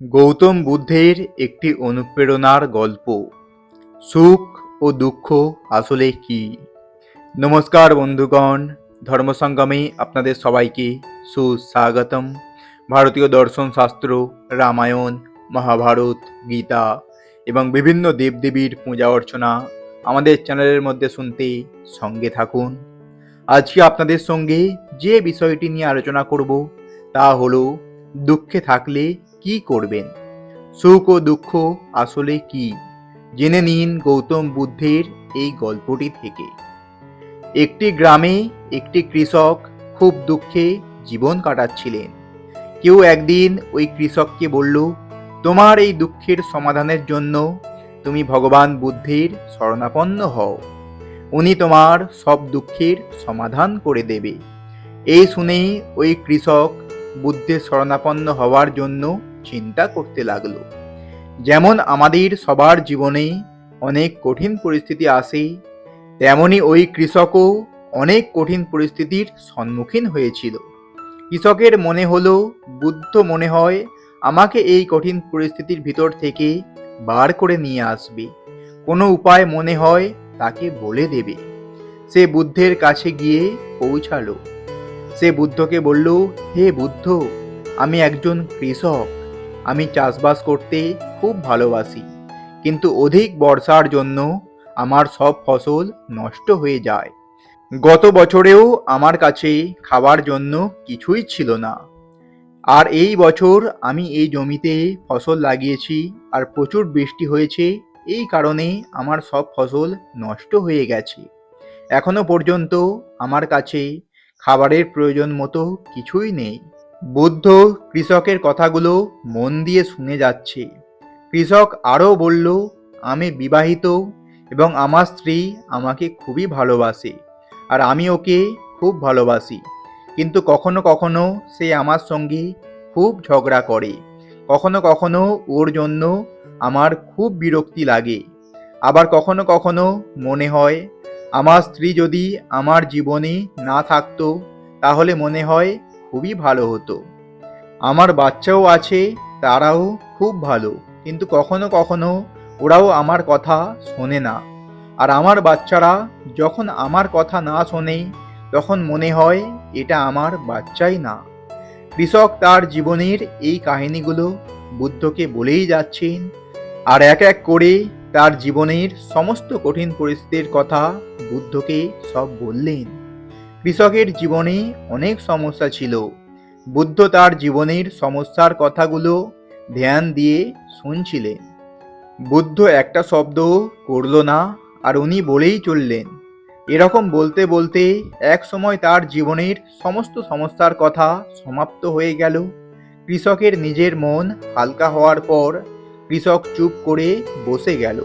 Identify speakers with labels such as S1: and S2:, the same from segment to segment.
S1: গৌতম বুদ্ধের একটি অনুপ্রেরণার গল্প। সুখ ও দুঃখ আসলে কি? নমস্কার বন্ধুগণ ধর্মসঙ্গমে আপনাদের সবাইকে সুস্বাগতম। ভারতীয় দর্শন শাস্ত্র, রামায়ণ, মহাভারত, গীতা এবং বিভিন্ন দেবদেবীর পূজা অর্চনা আমাদের চ্যানেলের মধ্যে শুনতে সঙ্গে থাকুন। আজকে আপনাদের সঙ্গে যে বিষয়টি নিয়ে আলোচনা করব তা হলো, দুঃখে থাকলে কি করবেন? সুখ ও দুঃখ আসলে কি? জেনে নিন গৌতম বুদ্ধের এই গল্পটি থেকে। একটি গ্রামে একটি কৃষক খুব দুঃখে জীবন কাটাচ্ছিলেন। কেউ একদিন ওই কৃষককে বলল, তোমার এই দুঃখের সমাধানের জন্য তুমি ভগবান বুদ্ধের শরণাপন্ন হও। উনি তোমার সব দুঃখের সমাধান করে দেবে। এই শুনেই ওই কৃষক বুদ্ধের শরণাপন্ন হওয়ার জন্য চিন্তা করতে লাগল। যেমন আমাদের সবার জীবনে অনেক কঠিন পরিস্থিতি আসে, তেমনি ওই কৃষকও অনেক কঠিন পরিস্থিতির সম্মুখীন হয়েছিল। কৃষকের মনে হলো, বুদ্ধ মনে হয়, আমাকে এই কঠিন পরিস্থিতির ভিতর থেকে বার করে নিয়ে আসবে। কোনো উপায় মনে হয় তাকে বলে দেবে। সে বুদ্ধের কাছে গিয়ে পৌঁছালো। সে বুদ্ধকে বলল, হে বুদ্ধ, আমি একজন কৃষক। আমি চাষবাস করতে খুব ভালোবাসি। কিন্তু অধিক বর্ষার জন্য আমার সব ফসল নষ্ট হয়ে যায়। গত বছরেও আমার কাছে খাবার জন্য কিছুই ছিল না। আর এই বছর আমি এই জমিতে ফসল লাগিয়েছি আর প্রচুর বৃষ্টি হয়েছে, এই কারণে আমার সব ফসল নষ্ট হয়ে গেছে। এখনও পর্যন্ত আমার কাছে খাবারের প্রয়োজন মতো কিছুই নেই। বুদ্ধ কৃষকের কথাগুলো মন দিয়ে শুনে যাচ্ছে। কৃষক আরও বলল, আমি বিবাহিত এবং আমার স্ত্রী আমাকে খুবই ভালোবাসে আর আমি ওকে খুব ভালোবাসি। কিন্তু কখনো কখনো সে আমার সঙ্গে খুব ঝগড়া করে। কখনো কখনো ওর জন্য আমার খুব বিরক্তি লাগে। আবার কখনো কখনো মনে হয়, আমার স্ত্রী যদি আমার জীবনে না থাকতো, তাহলে মনে হয় খুবই ভালো হতো। আমার বাচ্চাও আছে, তারাও খুব ভালো, কিন্তু কখনো কখনো ওরাও আমার কথা শোনে না। আর আমার বাচ্চারা যখন আমার কথা না শোনে, তখন মনে হয় এটা আমার বাচ্চাই না। কৃষক তার জীবনের এই কাহিনীগুলো বুদ্ধকে বলেই যাচ্ছেন, আর এক এক করে তার জীবনের সমস্ত কঠিন পরিস্থিতির কথা বুদ্ধকে সব বললেন। কৃষকের জীবনে অনেক সমস্যা ছিল। বুদ্ধ তার জীবনের সমস্যার কথাগুলো ধ্যান দিয়ে শুনছিলেন। বুদ্ধ একটা শব্দ করল না, আর উনি বলেই চললেন, এরকম বলতে বলতে এক সময় তার জীবনের সমস্ত সমস্যার কথা সমাপ্ত হয়ে গেল। কৃষকের নিজের মন হালকা হওয়ার পর কৃষক চুপ করে বসে গেল।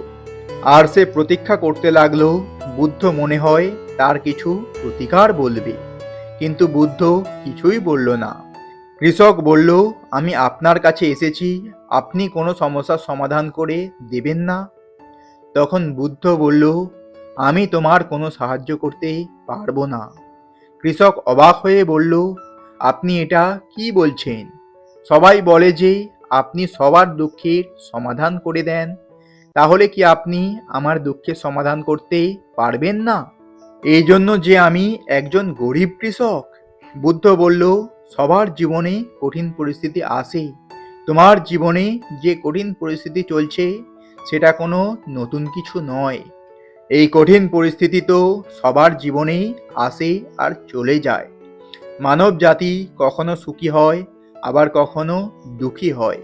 S1: আর সে প্রতীক্ষা করতে লাগল, বুদ্ধ মনে হয় তার কিছু প্রতিকার বলবে। কিন্তু বুদ্ধ কিছুই বলল না। কৃষক বলল, আমি আপনার কাছে এসেছি, আপনি কোনো সমস্যার সমাধান করে দেবেন না? তখন বুদ্ধ বলল, আমি তোমার কোনো সাহায্য করতে পারব না। কৃষক অবাক হয়ে বলল, আপনি এটা কি বলছেন? সবাই বলে যে আপনি সবার দুঃখের সমাধান করে দেন। তাহলে কি আপনি আমার দুঃখের সমাধান করতে পারবেন না? এই জন্য যে আমি একজন গরিব কৃষক, বুদ্ধ বলল, সবার জীবনে কঠিন পরিস্থিতি আসে। তোমার জীবনে যে কঠিন পরিস্থিতি চলছে, সেটা কোনো নতুন কিছু নয়। এই কঠিন পরিস্থিতি তো সবার জীবনেই আসে আর চলে যায়। মানব জাতি কখনো সুখী হয়, আবার কখনো দুঃখী হয়।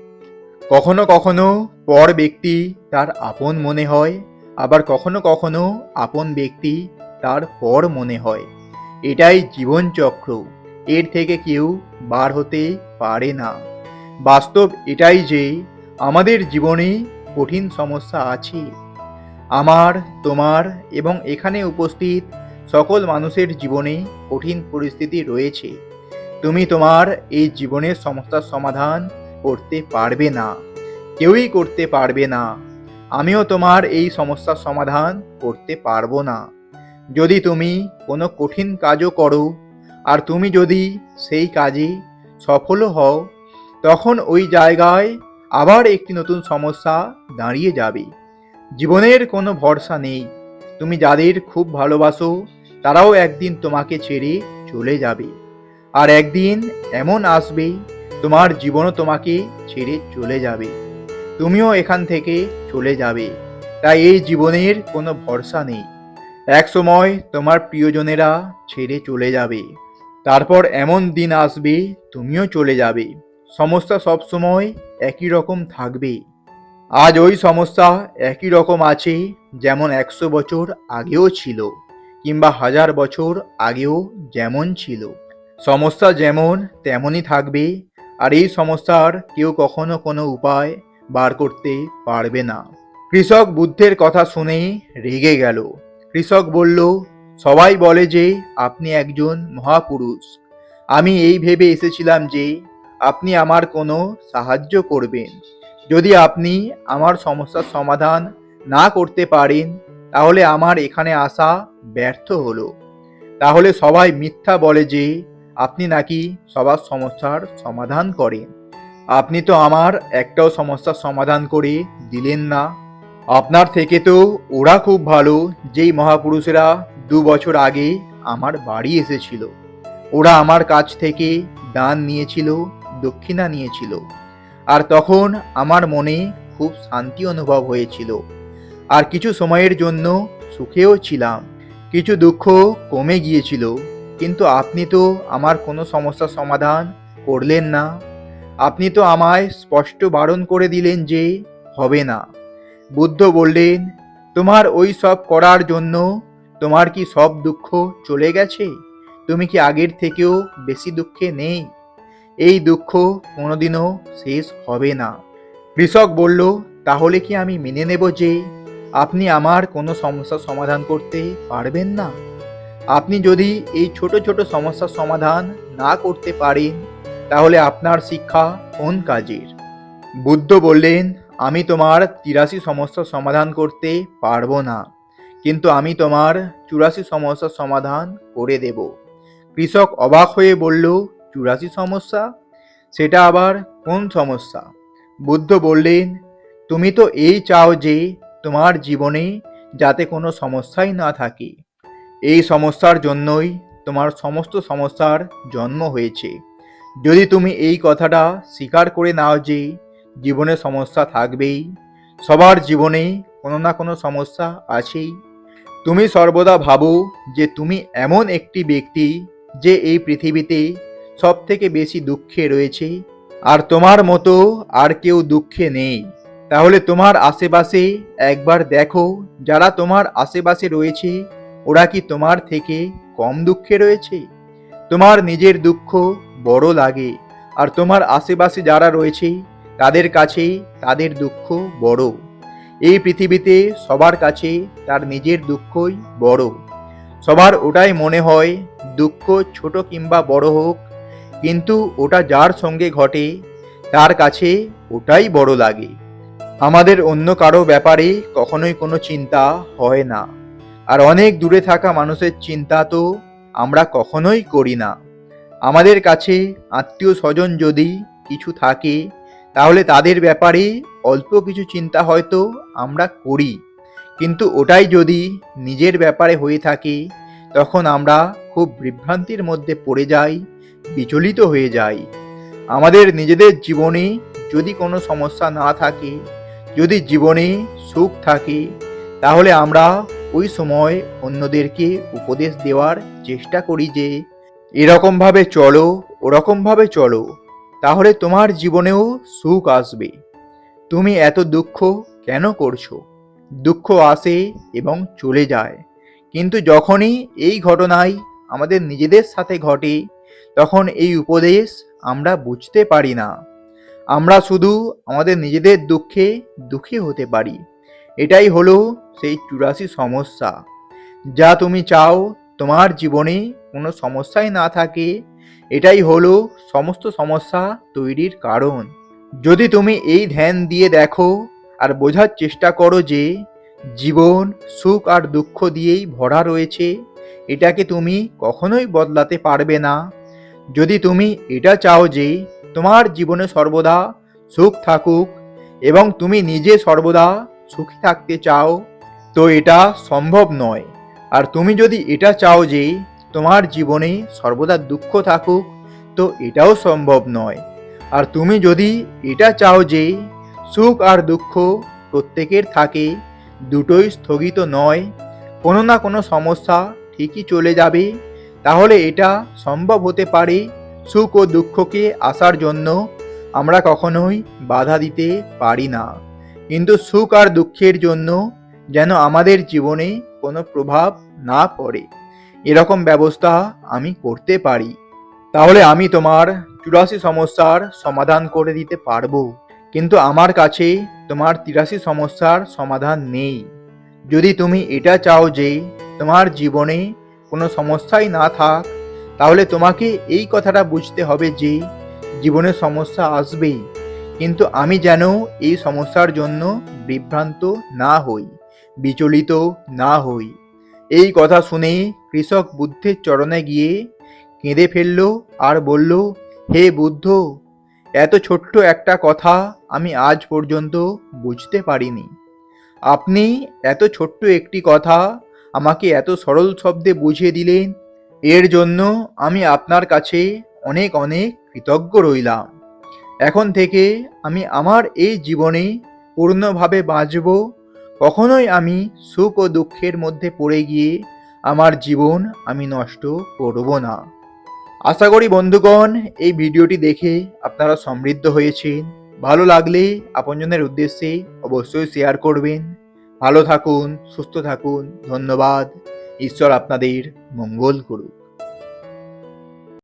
S1: কখনো কখনো পর ব্যক্তি তার আপন মনে হয়, আবার কখনো কখনো আপন ব্যক্তি তার পর মনে হয়। এটাই জীবনচক্র। এর থেকে কেউ বার হতে পারে না। বাস্তব এটাই যে, আমাদের জীবনে কঠিন সমস্যা আছে। আমার, তোমার এবং এখানে উপস্থিত সকল মানুষের জীবনে কঠিন পরিস্থিতি রয়েছে। তুমি তোমার এই জীবনের সমস্যার সমাধান করতে পারবে না। কেউই করতে পারবে না। আমিও তোমার এই সমস্যার সমাধান করতে পারব না। যদি তুমি কোনো কঠিন কাজও করো, আর তুমি যদি সেই কাজে সফলও হও, তখন ওই জায়গায় আবার একটি নতুন সমস্যা দাঁড়িয়ে যাবে। জীবনের কোনো ভরসা নেই। তুমি যাদের খুব ভালোবাসো, তারাও একদিন তোমাকে ছেড়ে চলে যাবে। আর একদিন এমন আসবে তোমার জীবনও তোমাকে ছেড়ে চলে যাবে। তুমিও এখান থেকে চলে যাবে। তাই এই জীবনের কোনো ভরসা নেই। এক সময় তোমার প্রিয়জনেরা ছেড়ে চলে যাবে। তারপর এমন দিন আসবে, তুমিও চলে যাবে। সমস্যা সবসময় একই রকম থাকবে। আজ ওই সমস্যা একই রকম আছে যেমন একশো বছর আগেও ছিল, কিংবা হাজার বছর আগেও যেমন ছিল। সমস্যা যেমন তেমনই থাকবে আর এই সমস্যার কেউ কখনো কোনো উপায় বার করতে পারবে না। কৃষক বুদ্ধের কথা শুনেই রেগে গেল। কৃষক বলল, সবাই বলে যে আপনি একজন মহাপুরুষ। আমি এই ভেবে এসেছিলাম যে আপনি আমার কোনো সাহায্য করবেন। যদি আপনি আমার সমস্যার সমাধান না করতে পারেন, তাহলে আমার এখানে আসা ব্যর্থ হলো। তাহলে সবাই মিথ্যা বলে যে আপনি নাকি সবার সমস্যার সমাধান করেন আপনি তো আমার একটাও সমস্যার সমাধান করে দিলেন না। আপনার থেকে তো ওরা খুব ভালো, যেই মহাপুরুষেরা দু বছর আগে আমার বাড়ি এসেছিল। ওরা আমার কাছ থেকে দান নিয়েছিল, দক্ষিণা নিয়েছিল। আর তখন আমার মনে খুব শান্তি অনুভব হয়েছিল। আর কিছু সময়ের জন্য সুখেও ছিলাম। কিছু দুঃখ কমে গিয়েছিল। কিন্তু আপনি তো আমার কোনো সমস্যার সমাধান করলেন না। আপনি তো আমায় স্পষ্ট বারণ করে দিলেন যে হবে না। বুদ্ধ বললেন, তোমার ওই সব করার জন্য তোমার কি সব দুঃখ চলে গেছে? তুমি কি আগের থেকেও বেশি দুঃখে নেই? এই দুঃখ কোনোদিনও শেষ হবে না। কৃষক বলল, তাহলে কি আমি মেনে নেব যে আপনি আমার কোনো সমস্যার সমাধান করতে পারবেন না? আপনি যদি এই ছোট ছোট সমস্যার সমাধান না করতে পারেন, তাহলে আপনার শিক্ষা কোন কাজের? বুদ্ধ বললেন, আমি তোমার তিরাশি সমস্যার সমাধান করতে পারব না, কিন্তু আমি তোমার চুরাশি সমস্যার সমাধান করে দেব। কৃষক অবাক হয়ে বলল, চুরাশি সমস্যা? সেটা আবার কোন সমস্যা? বুদ্ধ বললেন, তুমি তো এই চাও যে তোমার জীবনে যাতে কোনো সমস্যাই না থাকে। এই সমস্যার জন্যই তোমার সমস্ত সমস্যার জন্ম হয়েছে। যদি তুমি এই কথাটা স্বীকার করে নাও যে জীবনে সমস্যা থাকবেই, সবার জীবনে কোনো না কোনো সমস্যা আছেই। তুমি সর্বদা ভাবো যে তুমি এমন একটি ব্যক্তি যে এই পৃথিবীতে সব থেকে বেশি দুঃখে রয়েছে, আর তোমার মতো আর কেউ দুঃখে নেই। তাহলে তোমার আশেপাশে একবার দেখো যারা তোমার আশেপাশে রয়েছে ওরা কি তোমার থেকে কম দুঃখে রয়েছে? তোমার নিজের দুঃখ বড় লাগে, আর তোমার আশেপাশে যারা রয়েছে, তাদের কাছে তাদের দুঃখ বড়। এই পৃথিবীতে সবার কাছে তার নিজের দুঃখই বড়। সবার ওটাই মনে হয়, দুঃখ ছোট কিংবা বড় হোক, কিন্তু ওটা যার সঙ্গে ঘটে, তার কাছে ওটাই বড় লাগে। আমাদের অন্য কারও ব্যাপারে কখনোই কোনো চিন্তা হয় না। আর অনেক দূরে থাকা মানুষের চিন্তা তো আমরা কখনোই করি না। আমাদের কাছে আত্মীয় স্বজন যদি কিছু থাকে, তাহলে তাদের ব্যাপারে অল্প কিছু চিন্তা হয়তো আমরা করি। কিন্তু ওটাই যদি নিজের ব্যাপারে হয়ে থাকে, তখন আমরা খুব বিভ্রান্তির মধ্যে পড়ে যাই, বিচলিত হয়ে যাই। আমাদের নিজেদের জীবনে যদি কোনো সমস্যা না থাকে, যদি জীবনে সুখ থাকে, তাহলে আমরা ওই সময় অন্যদেরকে উপদেশ দেওয়ার চেষ্টা করি যে, এরকমভাবে চলো, ওরকমভাবে চলো, তাহলে তোমার জীবনেও সুখ আসবে। তুমি এত দুঃখ কেন করছ? দুঃখ আসে এবং চলে যায়। কিন্তু যখনই এই ঘটনাই আমাদের নিজেদের সাথে ঘটে, তখন এই উপদেশ আমরা বুঝতে পারি না। আমরা শুধু আমাদের নিজেদের দুঃখে দুঃখী হতে পারি। এটাই হলো সেই চুরাশি সমস্যা। যা তুমি চাও তোমার জীবনে কোনো সমস্যাই না থাকে, এটাই হলো সমস্ত সমস্যা তৈরির কারণ। যদি তুমি এই ধ্যান দিয়ে দেখো আর বোঝার চেষ্টা করো যে জীবন সুখ আর দুঃখ দিয়েই ভরা রয়েছে, এটাকে তুমি কখনোই বদলাতে পারবে না। যদি তুমি এটা চাও যে তোমার জীবনে সর্বদা সুখ থাকুক এবং তুমি নিজে সর্বদা সুখী থাকতে চাও, তো এটা সম্ভব নয়। আর তুমি যদি এটা চাও যে তোমার জীবনে সর্বদা দুঃখ থাকুক, তো এটাও সম্ভব নয়। আর তুমি যদি এটা চাও যে সুখ আর দুঃখ প্রত্যেকের থাকে, দুটোই স্থগিত নয়, কোনো না কোনো সমস্যা ঠিকই চলে যাবে। তাহলে এটা সম্ভব হতে পারে সুখ ও দুঃখকে আসার জন্য আমরা কখনোই বাধা দিতে পারি না। কিন্তু সুখ আর দুঃখের জন্য যেন আমাদের জীবনে কোনো প্রভাব না পড়ে। এরকম ব্যবস্থা আমি করতে পারি। তাহলে আমি তোমার চুরাশি সমস্যার সমাধান করে দিতে পারব। কিন্তু আমার কাছে তোমার তিরাশি সমস্যার সমাধান নেই। যদি তুমি এটা চাও যে তোমার জীবনে কোনো সমস্যাই না থাক, তাহলে তোমাকে এই কথাটা বুঝতে হবে যে জীবনে সমস্যা আসবেই। কিন্তু আমি যেন এই সমস্যার জন্য বিভ্রান্ত না হই, বিচলিত না হই। এই কথা শুনে কৃষক বুদ্ধের চরণে গিয়ে কেঁদে ফেলল আর বলল, হে বুদ্ধ, এত ছোট্ট একটা কথা আমি আজ পর্যন্ত বুঝতে পারিনি। আপনি এত ছোট্ট একটি কথা আমাকে এত সরল শব্দে বুঝিয়ে দিলেন, এর জন্য আমি আপনার কাছে অনেক অনেক কৃতজ্ঞ রইলাম। এখন থেকে আমি আমার এই জীবনে পূর্ণভাবে বাঁচব। কখনোই আমি সুখ ও দুঃখের মধ্যে পড়ে গিয়ে আমার জীবন আমি নষ্ট করব না। আশা করি বন্ধুগণ, এই ভিডিওটি দেখে আপনারা সমৃদ্ধ হয়েছেন। ভালো লাগলে আপনজনের উদ্দেশ্যে অবশ্যই শেয়ার করবেন। ভালো থাকুন, সুস্থ থাকুন, ধন্যবাদ। ঈশ্বর আপনাদের মঙ্গল করুক।